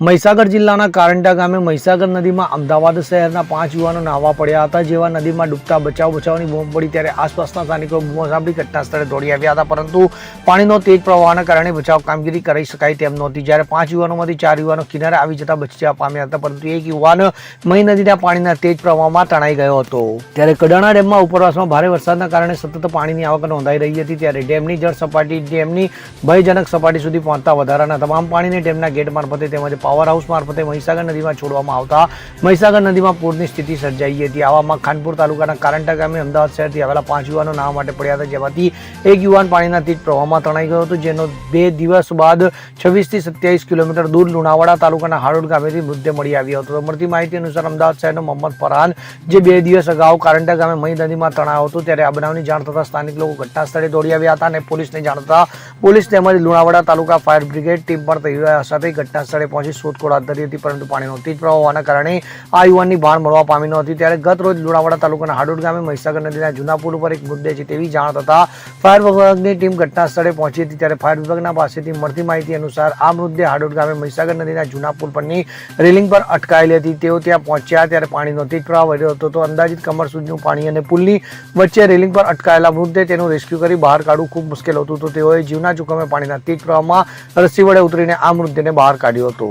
મહીસાગર જિલ્લાના કારંટા ગામે મહીસાગર નદીમાં અમદાવાદ શહેરના પાંચ યુવાનો નાહવા પડ્યા હતા. જેવા નદીમાં ડૂબતા બચાવ બચાવની બૂમ પડી ત્યારે આસપાસના સ્થાનિકો બૂમો સાંભળી ઘટના સ્થળે દોડી આવ્યા હતા. પરંતુ પાણીનો તેજ પ્રવાહના કારણે બચાવ કામગીરી કરી શકાય તેમ નહોતી. જ્યારે પાંચ યુવાનોમાંથી ચાર યુવાનો કિનારે આવી જતા બચ્યા પામ્યા હતા. પરંતુ એક યુવાન મહી નદીના પાણીના તેજ પ્રવાહમાં તણાઈ ગયો હતો. ત્યારે કડાણા ડેમમાં ઉપરવાસમાં ભારે વરસાદના કારણે સતત પાણીની આવક નોંધાઈ રહી હતી. ત્યારે ડેમની જળ સપાટી ડેમની ભયજનક સપાટી સુધી પહોંચતા વધારાના તમામ પાણીને ડેમના ગેટ મારફતે તેમજ પાવર હાઉસ મારફતે મહીસાગર નદીમાં છોડવામાં આવતા મહીસાગર નદીમાં પૂરની સ્થિતિ સર્જાઈ હતી. આવામાં ખાનપુર તાલુકાના કારંટા ગામે અમદાવાદ શહેરથી આવેલા પાંચ યુવાનો નાહવા માટે પડ્યા હતા, જેમાંથી એક યુવાન પાણીના તેજ પ્રવાહમાં તણાઈ ગયો હતો, જેનો બે દિવસ બાદ છવ્વીસથી સત્યાવીસ કિલોમીટર દૂર લુણાવાડા તાલુકાના હાડોડ ગામેથી મૃતદેહ મળી આવ્યો હતો. મળતી માહિતી અનુસાર અમદાવાદ શહેરનો મોહમ્મદ ફરહાન, જે બે દિવસ અગાઉ કારંટા ગામે મહી નદીમાં તણાયો હતો, ત્યારે આ બનાવની જાણ થતાં સ્થાનિક લોકો ઘટના સ્થળે દોડી આવ્યા હતા અને પોલીસને જાણ થતાં પોલીસ તેમજ Lunawada taluka fire brigade team પણ તૈયાર સાથે ઘટના સ્થળે પહોંચી શોધખોળ હાથ ધરી હતી, પરંતુ પાણીનો તેજ પ્રવાહ હોવાના કારણે આ યુવાનની ભાણ મળવા પામી નહોતી ત્યારે ગત રોજ લુણાવાડા તાલુકાના હાડોડ ગામે મહીસાગર નદીના જૂના પુલ ઉપર એક મુદ્દે છે તેવી જાણ થતાં ફાયર વિભાગની ટીમ ઘટના સ્થળે પહોંચી હતી. ત્યારે ફાયર વિભાગના પાસેથી મળતી માહિતી અનુસાર આ મૃતદેહ હાડોડ ગામે મહીસાગર નદીના જૂના પુલ પરની રેલિંગ પર અટકાયેલી હતી. તેઓ ત્યાં પહોંચ્યા ત્યારે પાણીનો તેજ પ્રવાહ વહેતો હતો. તો અંદાજિત કમર સુધીનું પાણી અને પુલની વચ્ચે રેલિંગ પર અટકાયેલા મૃતદેહ તેનું રેસ્ક્યુ કરી બહાર કાઢવું ખૂબ મુશ્કેલ હતું. તો તેઓએ જીવના જોખમે પાણીના તેજ પ્રવાહમાં રસ્સી વડે ઉતરીને આ મૃતદેહને બહાર કાઢ્યો હતો.